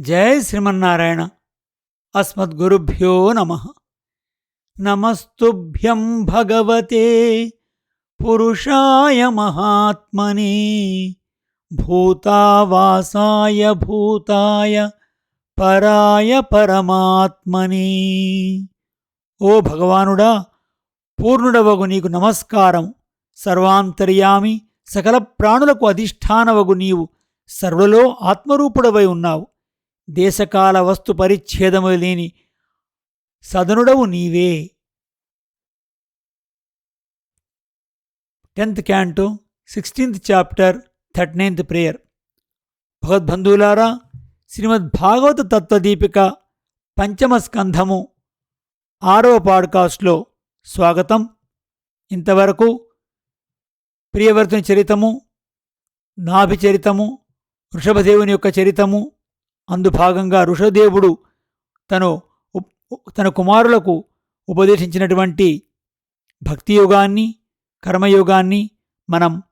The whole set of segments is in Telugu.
జయ శ్రీమన్నారాయణ. అస్మద్గురుభ్యో నమ. నమస్తుభ్యం భగవతే పురుషాయ మహాత్మనే. భూతావాసాయ భూతాయ పరాయ పరమాత్మనే. ఓ భగవానుడా పూర్ణుడవగు నీకు నమస్కారం. సర్వాంతర్యామి సకల ప్రాణులకు అధిష్టానవగు నీవు. సర్వలో ఆత్మరూపుడవై ఉన్నావు. దేశకాల వస్తు పరిచ్ఛేదము లేని సదనుడవు నీవే. Tenth canto sixteenth chapter thirty ninth prayer భగవద్బంధువులారా శ్రీమద్ భాగవత తత్వదీపిక పంచమ స్కంధము ఆరవ పాడ్కాస్ట్లో స్వాగతం. ఇంతవరకు ప్రియవర్తుని చరితము నాభి చరితము వృషభదేవుని యొక్క చరితము అందు భాగంగా ఋషదేవుడు తను తన కుమారులకు ఉపదేశించినటువంటి భక్తి యోగాన్ని కర్మయోగాన్ని మనం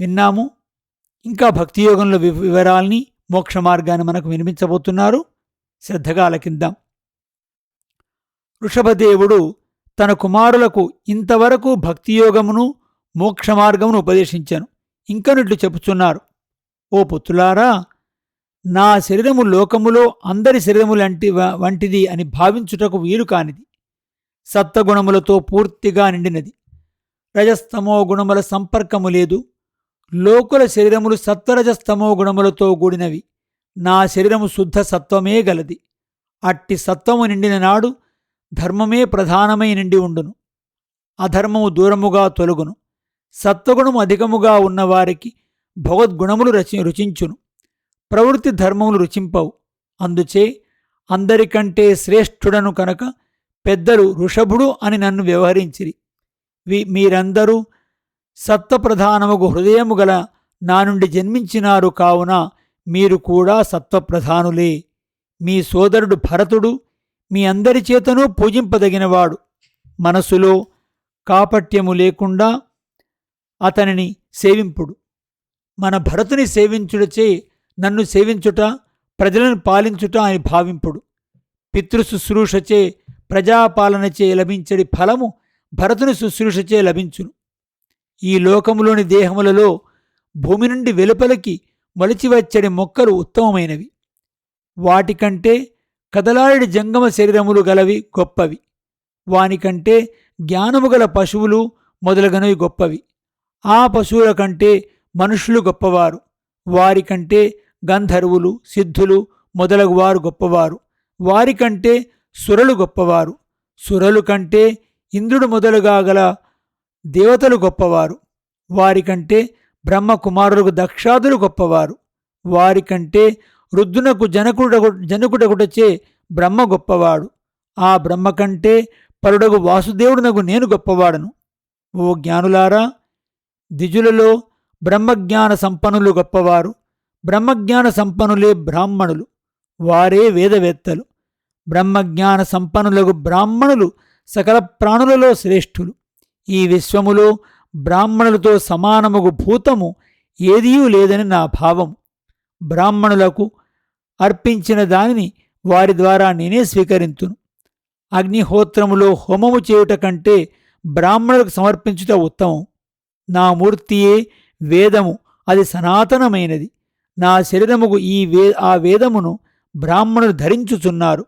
విన్నాము. ఇంకా భక్తి యోగంలో వివరాల్ని మోక్ష మార్గాన్ని మనకు వినిపించబోతున్నారు. శ్రద్ధగా అలకిందాం వృషభదేవుడు తన కుమారులకు ఇంతవరకు భక్తియోగమును మోక్ష మార్గమును ఉపదేశించాను. ఇంకనుట్లు చెబుతున్నారు ఓ పుత్రులారా నా శరీరము లోకములో అందరి శరీరములంటి వంటిది అని భావించుటకు వీలు కానిది. సప్తగుణములతో పూర్తిగా నిండినది. రజస్తమో గుణముల సంపర్కము లేదు. లోకుల శరీరములు సత్వరజస్తమో గుణములతో కూడినవి. నా శరీరము శుద్ధ సత్వమే గలది. అట్టి సత్వము నిండిన నాడు ధర్మమే ప్రధానమై నిండి ఉండును. అధర్మము దూరముగా తొలగును. సత్వగుణము అధికముగా ఉన్నవారికి భగవద్గుణములు రచి రుచించును. ప్రవృత్తి ధర్మములు రుచింపవు. అందుచే అందరికంటే శ్రేష్ఠుడను కనుక పెద్దలు ఋషభుడు అని నన్ను వ్యవహరించిరి. వి మీరందరూ సత్వప్రధానముగు హృదయము గల నా నుండి జన్మించినారు కావున మీరు కూడా సత్వప్రధానులే. మీ సోదరుడు భరతుడు మీ అందరి చేతనూ పూజింపదగినవాడు. మనసులో కాపట్యము లేకుండా అతనిని సేవింపుడు. మన భరతుని సేవించుడచే నన్ను సేవించుట ప్రజలను పాలించుట అని భావింపుడు. పితృశుశ్రూషచే ప్రజాపాలనచే లభించడి ఫలము భరతుని శుశ్రూషచే లభించును. ఈ లోకములోని దేహములలో భూమి నుండి వెలుపలికి మొలిచివచ్చడి మొక్కలు ఉత్తమమైనవి. వాటికంటే కదలాడి జంగమ శరీరములు గలవి గొప్పవి. వానికంటే జ్ఞానము గల పశువులు మొదలగనవి గొప్పవి. ఆ పశువుల కంటే మనుషులు గొప్పవారు. వారికంటే గంధర్వులు సిద్ధులు మొదలగువారు గొప్పవారు. వారికంటే సురలు గొప్పవారు. సురలు కంటే ఇంద్రుడు మొదలుగా గల దేవతలు గొప్పవారు. వారికంటే బ్రహ్మకుమారులకు దక్షాదులు గొప్పవారు. వారికంటే రుద్దునకు జనకుడగు జనకుడగుటచే బ్రహ్మ గొప్పవాడు. ఆ బ్రహ్మ కంటే పరుడగు వాసుదేవుడునకు నేను గొప్పవాడను. ఓ జ్ఞానులారా దిజులలో బ్రహ్మజ్ఞాన సంపన్నులు గొప్పవారు. బ్రహ్మజ్ఞాన సంపన్నులే బ్రాహ్మణులు వారే వేదవేత్తలు. బ్రహ్మజ్ఞాన సంపన్నులకు బ్రాహ్మణులు సకల ప్రాణులలో శ్రేష్ఠులు. ఈ విశ్వములో బ్రాహ్మణులతో సమానముగు భూతము ఏదీ లేదని నా భావం. బ్రాహ్మణులకు అర్పించిన దానిని వారి ద్వారా నేనే స్వీకరింతును. అగ్నిహోత్రములో హోమము చేయుట కంటే బ్రాహ్మణులకు సమర్పించుట ఉత్తమం. నా మూర్తియే వేదము అది సనాతనమైనది. నా శరీరముకు ఈ వే ఆ వేదమును బ్రాహ్మణులు ధరించుచున్నారు.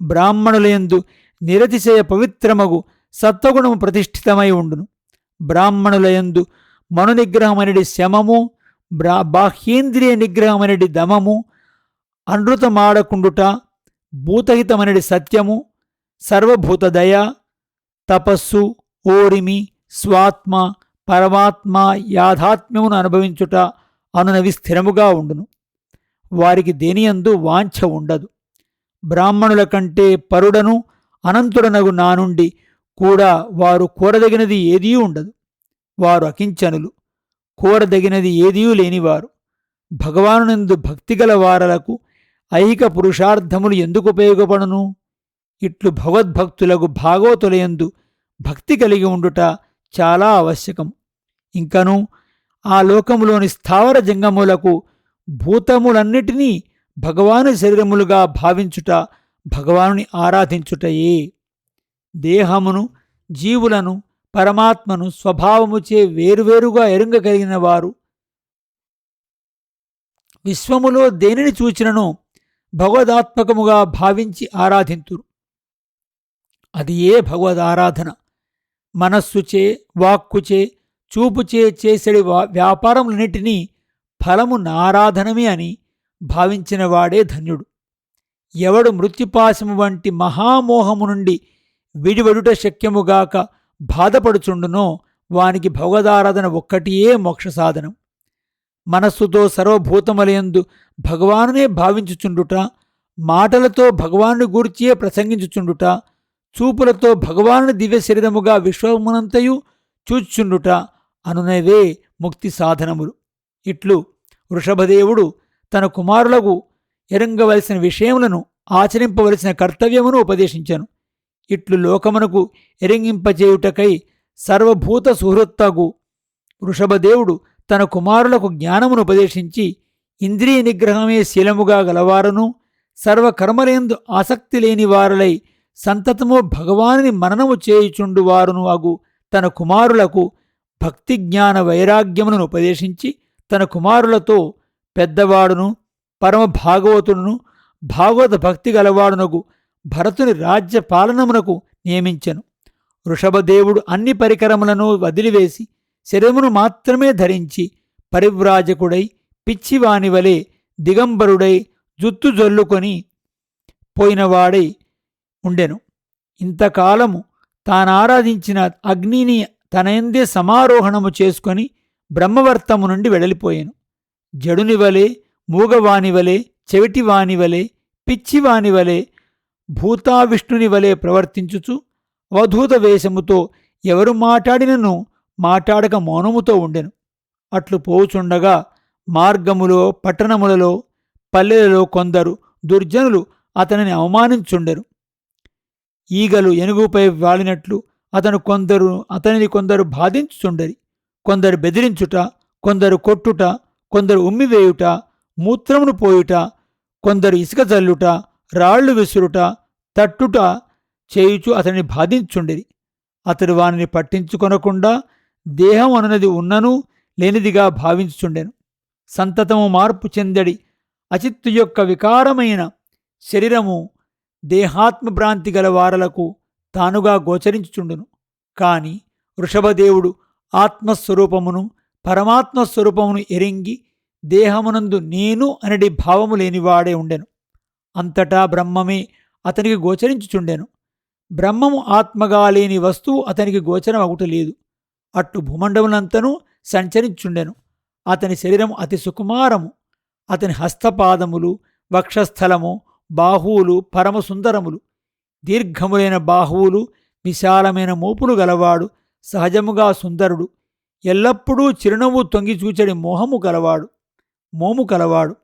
బ్రాహ్మణులయందు నిరతిశయ పవిత్రమగు సత్వగుణము ప్రతిష్ఠితమై ఉండును. బ్రాహ్మణులయందు మనునిగ్రహమనడి శమము బ్రా బాహ్యేంద్రియ నిగ్రహమనడి దమము అనృతమాడకుండుట భూతహితమనడి సత్యము సర్వభూతదయ తపస్సు ఓరిమి స్వాత్మ పరమాత్మ యాథాత్మ్యమును అనుభవించుట అనునవి స్థిరముగా ఉండును. వారికి దేనియందు వాంఛ ఉండదు. బ్రాహ్మణుల కంటే పరుడను అనంతుడనగు నా నుండి కూడా వారు కోరదగినది ఏదీ ఉండదు. వారు అకించనులు కోరదగినది ఏదీ లేనివారు. భగవానునందు భక్తిగల వారలకు ఐహిక పురుషార్థములు ఎందుకు ఉపయోగపడును? ఇట్లు భగవద్భక్తులకు భాగవతులయందు భక్తి కలిగి ఉండుట చాలా ఆవశ్యకం ఇంకనూ ఆ లోకములోని స్థావర జంగములకు భూతములన్నిటినీ భగవాను శరీరములుగా భావించుట భగవానుని ఆరాధించుటయే. దేహమును జీవులను పరమాత్మను స్వభావముచే వేరువేరుగా ఎరుంగగలిగిన వారు విశ్వములో దేనిని చూచినను భగవదాత్మకముగా భావించి ఆరాధింతురు. అది ఏ భగవద్ ఆరాధన మనస్సుచే వాక్కుచే చూపుచే చేసడి వ్యాపారములన్నిటినీ ఫలము నారాధనమే అని భావించినవాడే ధన్యుడు. ఎవడు మృత్యుపాశము వంటి మహామోహము నుండి విడివడుట శక్యముగాక బాధపడుచుండునో వానికి భగవదారాధన ఒక్కటియే మోక్ష సాధనం. మనస్సుతో సర్వభూతములయందు భగవానునే భావించుచుండుట మాటలతో భగవాను గూర్చియే ప్రసంగించుచుండుట చూపులతో భగవాను దివ్య శరీరముగా విశ్వమునంతయు చూచుచుండుట అనునవే ముక్తి సాధనములు. ఇట్లు వృషభదేవుడు తన కుమారులకు ఎరంగవలసిన విషయములను ఆచరింపవలసిన కర్తవ్యమును ఉపదేశించాను. ఇట్లు లోకమునకు ఎరింగింపచేయుటకై సర్వభూత సుహృత్తగు వృషభదేవుడు తన కుమారులకు జ్ఞానమును ఉపదేశించి ఇంద్రియ నిగ్రహమే శీలముగా గలవారును సర్వకర్మలేందు ఆసక్తి లేని వారులై సంతతము భగవానుని మననము చేయుచుండు వారును అగు తన కుమారులకు భక్తి జ్ఞాన వైరాగ్యములను ఉపదేశించి తన కుమారులతో పెద్దవాడును పరమ భాగవతుడును భాగవత భక్తి గలవాడునకు భరతుని రాజ్య పాలనమునకు నియమించెను. వృషభదేవుడు అన్ని పరికరములను వదిలివేసి శరమును మాత్రమే ధరించి పరివ్రాజకుడై పిచ్చివాని వలె దిగంబరుడై జుత్తు జల్లుకొని పోయినవాడై ఉండెను. ఇంతకాలము తానారాధించిన అగ్నిని తనయందే సమారోహణము చేసుకొని బ్రహ్మవర్తము నుండి వెడలిపోయాను. జడుని మూగవానివలే చెవిటివానివలే పిచ్చివానివలే చెవిటివాని భూతావిష్ణుని వలె ప్రవర్తించుచు అవధూత వేషముతో ఎవరు మాట్లాడినను మాట్లాడక మౌనముతో ఉండెను. అట్లు పోవుచుండగా మార్గములో పట్టణములలో పల్లెలలో కొందరు దుర్జనులు అతనిని అవమానించుండెరు. ఈగలు ఎనుగుపై వాలినట్లు అతను కొందరు అతనిని కొందరు బాధించుచుండరి. కొందరు బెదిరించుట కొందరు కొట్టుట కొందరు ఉమ్మివేయుట మూత్రమును పోయుట కొందరు ఇసుక జల్లుట రాళ్ళు విసురుట తట్టుట చేయుచు అతని బాధించుండిరి అతడు వానిని పట్టించుకొనకుండా దేహం అనున్నది ఉన్నను లేనిదిగా భావించుచుండెను. సంతతము మార్పు చెందడి. అచిత్తు యొక్క వికారమైన శరీరము దేహాత్మభ్రాంతి గల వారలకు తానుగా గోచరించుచుండును. కాని వృషభదేవుడు ఆత్మస్వరూపమును పరమాత్మ స్వరూపమును ఎరింగి దేహమునందు నేను అనడి భావము లేనివాడే ఉండెను. అంతటా బ్రహ్మమే అతనికి గోచరించుచుండెను. బ్రహ్మము ఆత్మగా లేని వస్తువు అతనికి గోచరం ఒకటి లేదు అట్టు భూమండములంతనూ సంచరించుండెను. అతని శరీరం అతి సుకుమారము. అతని హస్తపాదములు వక్షస్థలము బాహువులు పరమసుందరములు. దీర్ఘములైన బాహువులు విశాలమైన మోపులు గలవాడు సహజముగా సుందరుడు. ఎల్లప్పుడూ చిరునవ్వు తొంగి చూచడి మోహము గలవాడు మోము కలవాడు.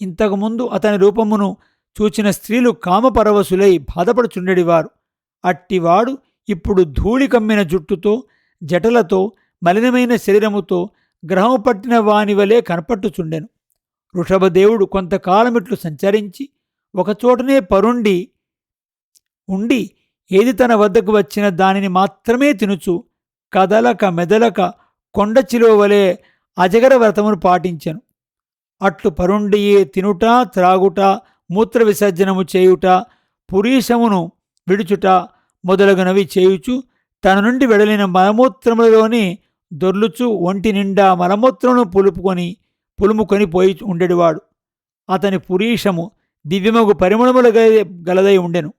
ఇంతకుముందు అతని రూపమును చూచిన స్త్రీలు కామపరవశులై బాధపడుచుండెడివారు అట్టివాడు ఇప్పుడు ధూళి కమ్మిన జుట్టుతో జటలతో మలినమైన శరీరముతో గ్రహము పట్టిన వాని వలె కనపట్టుచుండెను. వృషభదేవుడు కొంతకాలమిట్లు సంచరించి ఒకచోటనే పరుండి ఉండి ఏది తన వద్దకు వచ్చిన దానిని మాత్రమే తినుచు కదలక మెదలక కొండ వలె అజగర వ్రతమును పాటించెను. అట్లు పరుండియే తినుట త్రాగుట మూత్ర విసర్జనము చేయుట పురీషమును విడుచుట మొదలగునవి చేయుచు తన నుండి వెడలిన మలమూత్రములలోని దొర్లుచు ఒంటి నిండా మలమూత్రమును పులుపుకొని పులుముకొని పోయి ఉండేవాడు అతని పురీషము దివ్యమగు పరిమళములు గలదై ఉండెను.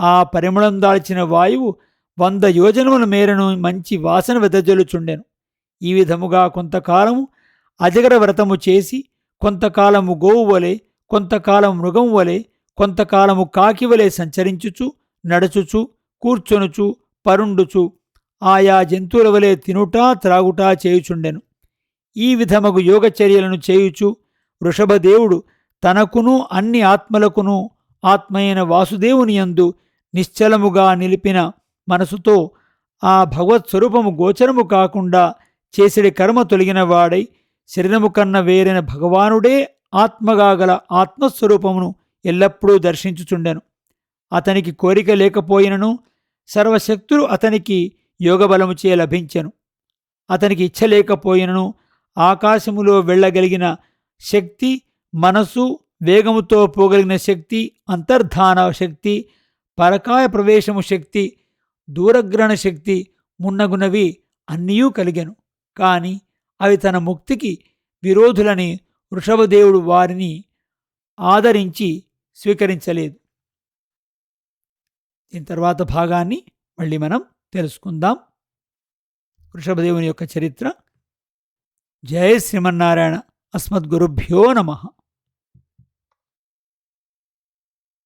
ఆ పరిమళం దాల్చిన వాయువు వంద యోజనముల మేరను మంచి వాసన వెదజల్లుచుండెను. ఈ విధముగా కొంతకాలము అజగర వ్రతము చేసి కొంతకాలము గోవు వలె కొంతకాలం మృగం వలె కొంతకాలము కాకి వలె సంచరించుచు నడుచుచు కూర్చొనుచు పరుండుచు ఆయా జంతువుల వలె తినుటా త్రాగుటా చేయుచుండెను. ఈ విధమగు యోగచర్యలను చేయుచు వృషభదేవుడు తనకును అన్ని ఆత్మలకును ఆత్మైన వాసుదేవుని యందు నిశ్చలముగా నిలిపిన మనసుతో ఆ భగవత్ స్వరూపము గోచరము కాకుండా చేసడి కర్మ తొలగిన వాడై శరీరము కన్న వేరైన భగవానుడే ఆత్మగా గల ఆత్మస్వరూపమును ఎల్లప్పుడూ దర్శించుచుండెను. అతనికి కోరిక లేకపోయినను సర్వశక్తులు అతనికి యోగబలముచే లభించెను. అతనికి ఇచ్చ లేకపోయినను ఆకాశములో వెళ్ళగలిగిన శక్తి మనసు వేగముతో పోగలిగిన శక్తి అంతర్ధాన శక్తి పరకాయ ప్రవేశము శక్తి దూరగ్రహణ శక్తి మున్నగునవి అన్నీయూ కలిగెను. కాని అవి తన ముక్తికి విరోధులని వృషభదేవుడు వారిని ఆదరించి స్వీకరించలేదు. దీని తర్వాత భాగాన్ని మళ్ళీ మనం తెలుసుకుందాం. వృషభదేవుని యొక్క చరిత్ర. జయ శ్రీమన్నారాయణ అస్మద్గురుభ్యో నమః.